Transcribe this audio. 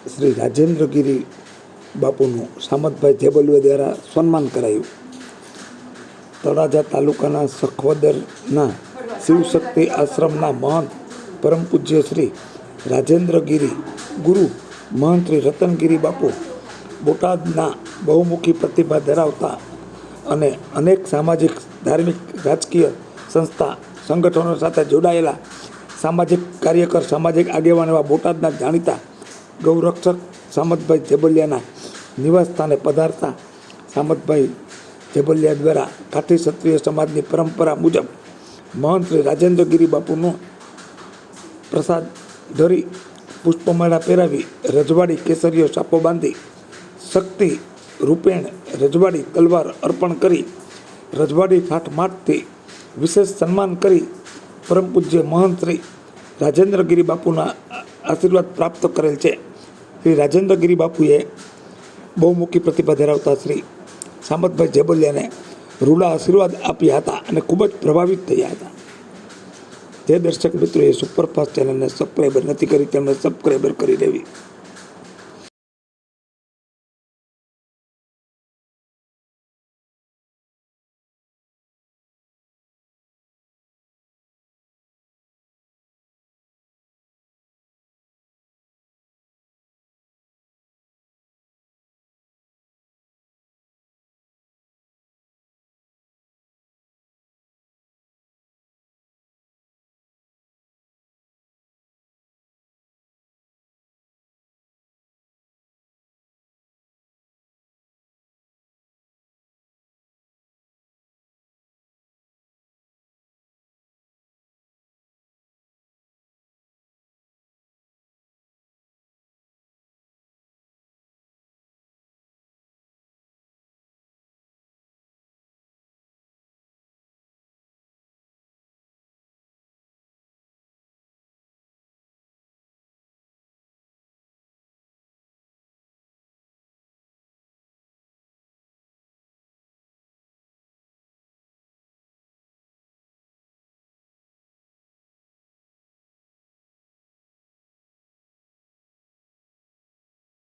શ્રી રાજેન્દ્રગીરી બાપુનું સામતભાઈ જેબલિયા દ્વારા સન્માન કરાયું. તળાજા તાલુકાના સખવદરના શિવશક્તિ આશ્રમના મહંત પરમ પૂજ્ય શ્રી રાજેન્દ્રગીરી ગુરુ મહંત શ્રી રતનગીરી બાપુ બોટાદના બહુમુખી પ્રતિભા ધરાવતા અને અનેક સામાજિક, ધાર્મિક, રાજકીય સંસ્થા સંગઠનો સાથે જોડાયેલા સામાજિક કાર્યકર, સામાજિક આગેવાન એવા બોટાદના જાણીતા ગૌરક્ષક સામતભાઈ જેબલિયાના નિવાસ સ્થાને પધારતા સામતભાઈ જેબલિયા દ્વારા કાઠી ક્ષત્રિય સમાજની પરંપરા મુજબ મહંત શ્રી રાજેન્દ્રગીરી બાપુનો પ્રસાદ ધરી પુષ્પમાળા પહેરાવી રજવાડી કેસરીઓ સાપો બાંધી શક્તિ રૂપેણ રજવાડી તલવાર અર્પણ કરી રજવાડી ઠાઠ માઠથી વિશેષ સન્માન કરી પરમ પૂજ્ય મહંત શ્રી રાજેન્દ્રગીરી બાપુના આશીર્વાદ પ્રાપ્ત કરેલ છે. શ્રી રાજેન્દ્રગીરી બાપુએ બહુમુખી પ્રતિભા ધરાવતા શ્રી સામતભાઈ જેબલિયાને રૂડા આશીર્વાદ આપ્યા હતા અને ખૂબ જ પ્રભાવિત થયા હતા. જે દર્શક મિત્રોએ સુપરફાસ્ટ ચેનલને સબસ્ક્રાઈબર નથી કરી તેમણે સબસ્ક્રાઈબર કરી લેવી